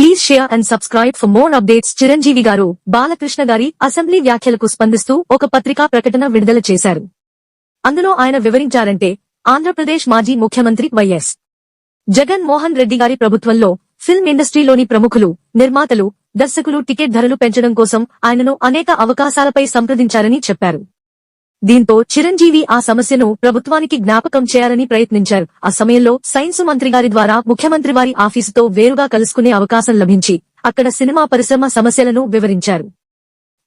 Please share and subscribe for more updates Chiranjeevi గారు బాలకృష్ణ గారి assembly వ్యాఖ్యలకు స్పందిస్తూ ఒక పత్రికా ప్రకటన విడుదల చేశారు. అందులో ఆయన వివరించారంటే ఆంధ్రప్రదేశ్ మాజీ ముఖ్యమంత్రి వైఎస్ జగన్ మోహన్ రెడ్డి గారి ప్రభుత్వంలో ఫిల్మ్ ఇండస్ట్రీలోని ప్రముఖులు నిర్మాతలు దర్శకులు టికెట్ ధరలు పెంచడం కోసం ఆయనను అనేక అవకాశాలపై సంప్రదించారని చెప్పారు. దీంతో చిరంజీవి ఆ సమస్యను ప్రభుత్వానికి జ్ఞాపకం చేయాలని ప్రయత్నించారు. ఆ సమయంలో సైన్స్ మంత్రి గారి ద్వారా ముఖ్యమంత్రి వారి ఆఫీసుతో వేరుగా కలుసుకునే అవకాశం లభించి అక్కడ సినిమా పరిశ్రమ సమస్యలను వివరించారు.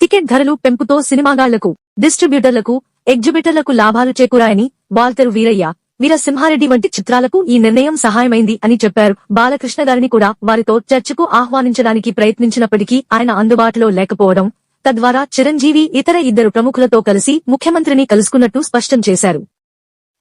టికెట్ ధరలు పెంపుతో సినిమాగాళ్ళకు డిస్ట్రిబ్యూటర్లకు ఎగ్జిబిటర్లకు లాభాలు చేకూరాయని బాల్తరు వీరయ్య వీరసింహారెడ్డి వంటి చిత్రాలకు ఈ నిర్ణయం సహాయమైంది అని చెప్పారు. బాలకృష్ణ గారిని కూడా వారితో చర్చకు ఆహ్వానించడానికి ప్రయత్నించినప్పటికీ ఆయన అందుబాటులో లేకపోవడం తద్వారా చిరంజీవి ఇతర ఇద్దరు ప్రముఖులతో కలిసి ముఖ్యమంత్రిని కలుసుకున్నట్టు స్పష్టం చేశారు.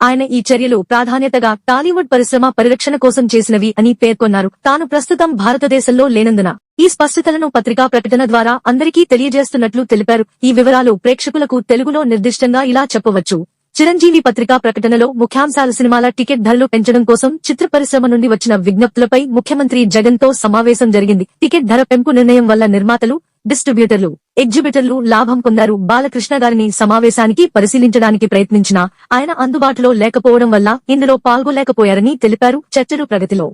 ఆయన ఈ చర్యలు ప్రాధాన్యతగా టాలీవుడ్ పరిశ్రమ పరిరక్షణ కోసం చేసినవి అని పేర్కొన్నారు. తాను ప్రస్తుతం భారతదేశంలో లేనందున ఈ స్పష్టతలను పత్రికా ప్రకటన ద్వారా అందరికీ తెలియజేస్తున్నట్లు తెలిపారు. ఈ వివరాలు ప్రేక్షకులకు తెలుగులో నిర్దిష్టంగా ఇలా చెప్పవచ్చు. చిరంజీవి పత్రికా ప్రకటనలో ముఖ్యాంశాల సినిమాల టికెట్ ధరలు పెంచడం కోసం చిత్ర పరిశ్రమ నుండి వచ్చిన విజ్ఞప్తులపై ముఖ్యమంత్రి జగన్తో సమావేశం జరిగింది. టికెట్ ధర పెంపు నిర్ణయం వల్ల నిర్మాతలు డిస్ట్రిబ్యూటర్లు ఎగ్జిబిటర్లు లాభం పొందారు. బాలకృష్ణ గారిని సమావేశానికి పరిశీలించడానికి ప్రయత్నించినా ఆయన అందుబాటులో లేకపోవడం వల్ల ఇందులో పాల్గొలేకపోయారని తెలిపారు చర్చలు ప్రగతిలో.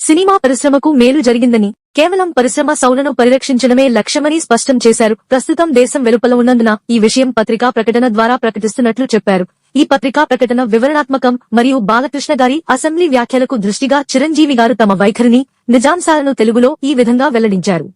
సినిమా పరిశ్రమకు మేలు జరిగిందని కేవలం పరిశ్రమ సౌలను పరిరక్షించడమే లక్ష్యమని స్పష్టం చేశారు. ప్రస్తుతం దేశం వెలుపల ఉన్నందున ఈ విషయం పత్రికా ప్రకటన ద్వారా ప్రకటిస్తున్నట్లు చెప్పారు. ఈ పత్రికా ప్రకటన వివరణాత్మకం మరియు బాలకృష్ణ గారి అసెంబ్లీ వ్యాఖ్యలకు దృష్టిగా చిరంజీవి గారు తమ వైఖరిని నిజాంశాలను తెలుగులో ఈ విధంగా వెల్లడించారు.